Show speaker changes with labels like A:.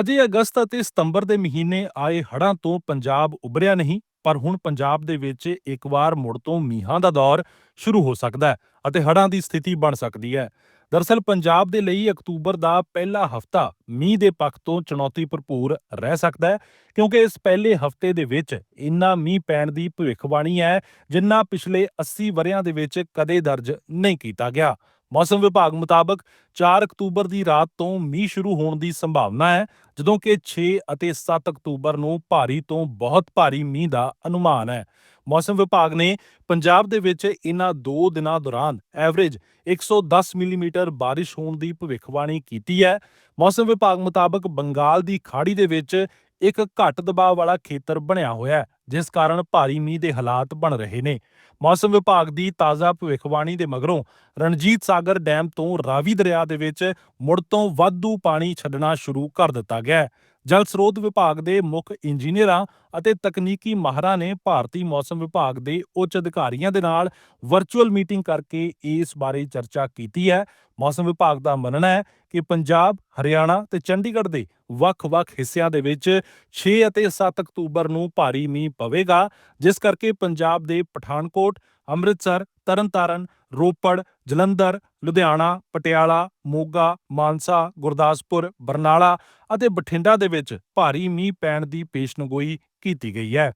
A: ਅਜੇ ਅਗਸਤ ਅਤੇ ਸਤੰਬਰ ਦੇ ਮਹੀਨੇ ਆਏ ਹੜ੍ਹਾਂ ਤੋਂ ਪੰਜਾਬ ਉਭਰਿਆ ਨਹੀਂ, ਪਰ ਹੁਣ ਪੰਜਾਬ ਦੇ ਵਿੱਚ ਇੱਕ ਵਾਰ ਮੁੜ ਤੋਂ ਮੀਂਹਾਂ ਦਾ ਦੌਰ ਸ਼ੁਰੂ ਹੋ ਸਕਦਾ ਹੈ ਅਤੇ ਹੜ੍ਹਾਂ ਦੀ ਸਥਿਤੀ ਬਣ ਸਕਦੀ ਹੈ। ਦਰਅਸਲ ਪੰਜਾਬ ਦੇ ਲਈ ਅਕਤੂਬਰ ਦਾ ਪਹਿਲਾ ਹਫਤਾ ਮੀਂਹ ਦੇ ਪੱਖ ਤੋਂ ਚੁਣੌਤੀ ਭਰਪੂਰ ਰਹਿ ਸਕਦਾ ਹੈ, ਕਿਉਂਕਿ ਇਸ ਪਹਿਲੇ ਹਫ਼ਤੇ ਦੇ ਵਿੱਚ ਇੰਨਾ ਮੀਂਹ ਪੈਣ ਦੀ ਭਵਿੱਖਬਾਣੀ ਹੈ ਜਿੰਨਾ ਪਿਛਲੇ 80 ਵਰਿਆਂ ਦੇ ਵਿੱਚ ਕਦੇ ਦਰਜ ਨਹੀਂ ਕੀਤਾ ਗਿਆ। ਮੌਸਮ ਵਿਭਾਗ ਮੁਤਾਬਕ 4 ਅਕਤੂਬਰ ਦੀ ਰਾਤ ਤੋਂ ਮੀਂਹ ਸ਼ੁਰੂ ਹੋਣ ਦੀ ਸੰਭਾਵਨਾ ਹੈ, ਜਦੋਂ ਕਿ 6 ਅਤੇ 7 ਅਕਤੂਬਰ ਨੂੰ ਭਾਰੀ ਤੋਂ ਬਹੁਤ ਭਾਰੀ ਮੀਂਹ ਦਾ ਅਨੁਮਾਨ ਹੈ। ਮੌਸਮ ਵਿਭਾਗ ਨੇ ਪੰਜਾਬ ਦੇ ਵਿੱਚ ਇਨ੍ਹਾਂ 2 ਦਿਨਾਂ ਦੌਰਾਨ ਐਵਰੇਜ 110 ਮਿਲੀਮੀਟਰ ਬਾਰਿਸ਼ ਹੋਣ ਦੀ ਭਵਿੱਖਬਾਣੀ ਕੀਤੀ ਹੈ। ਮੌਸਮ ਵਿਭਾਗ ਮੁਤਾਬਕ ਬੰਗਾਲ ਦੀ ਖਾੜੀ ਦੇ ਵਿੱਚ ਇੱਕ ਘੱਟ ਦਬਾਅ ਵਾਲਾ ਖੇਤਰ ਬਣਿਆ ਹੋਇਆ ਹੈ। ਜਿਸ ਕਾਰਨ ਭਾਰੀ ਮੀਂਹ ਦੇ ਹਾਲਾਤ ਬਣ ਰਹੇ ਨੇ। ਮੌਸਮ ਵਿਭਾਗ ਦੀ ਤਾਜ਼ਾ ਭਵਿੱਖਬਾਣੀ ਦੇ ਮਗਰੋਂ ਰਣਜੀਤ ਸਾਗਰ ਡੈਮ ਤੋਂ ਰਾਵੀ ਦਰਿਆ ਦੇ ਵਿੱਚ ਮੁੜ ਤੋਂ ਵਾਧੂ ਪਾਣੀ ਛੱਡਣਾ ਸ਼ੁਰੂ ਕਰ ਦਿੱਤਾ ਗਿਆ ਹੈ। ਜਲ ਸਰੋਤ ਵਿਭਾਗ ਦੇ ਮੁੱਖ ਇੰਜੀਨੀਅਰਾਂ ਅਤੇ ਤਕਨੀਕੀ ਮਾਹਰਾਂ ਨੇ ਭਾਰਤੀ ਮੌਸਮ ਵਿਭਾਗ ਦੇ ਉੱਚ ਅਧਿਕਾਰੀਆਂ ਦੇ ਨਾਲ ਵਰਚੁਅਲ ਮੀਟਿੰਗ ਕਰਕੇ ਇਸ ਬਾਰੇ ਚਰਚਾ ਕੀਤੀ ਹੈ। ਮੌਸਮ ਵਿਭਾਗ ਦਾ ਮੰਨਣਾ ਹੈ ਕਿ ਪੰਜਾਬ, ਹਰਿਆਣਾ ਤੇ ਚੰਡੀਗੜ੍ਹ ਦੇ ਵੱਖ-ਵੱਖ ਹਿੱਸਿਆਂ ਦੇ ਵਿੱਚ 6 ਅਤੇ 7 ਅਕਤੂਬਰ ਨੂੰ ਭਾਰੀ ਮੀਂਹ ਪਵੇਗਾ, ਜਿਸ ਕਰਕੇ ਪੰਜਾਬ ਦੇ ਪਠਾਨਕੋਟ, ਅੰਮ੍ਰਿਤਸਰ, ਤਰਨਤਾਰਨ, ਰੋਪੜ, ਜਲੰਧਰ, ਲੁਧਿਆਣਾ, ਪਟਿਆਲਾ, ਮੋਗਾ, ਮਾਨਸਾ, ਗੁਰਦਾਸਪੁਰ, ਬਰਨਾਲਾ ਅਤੇ ਬਠਿੰਡਾ ਦੇ ਵਿੱਚ ਭਾਰੀ ਮੀਂਹ ਪੈਣ ਦੀ ਪੇਸ਼ਨਗੋਈ ਕੀਤੀ ਗਈ ਹੈ।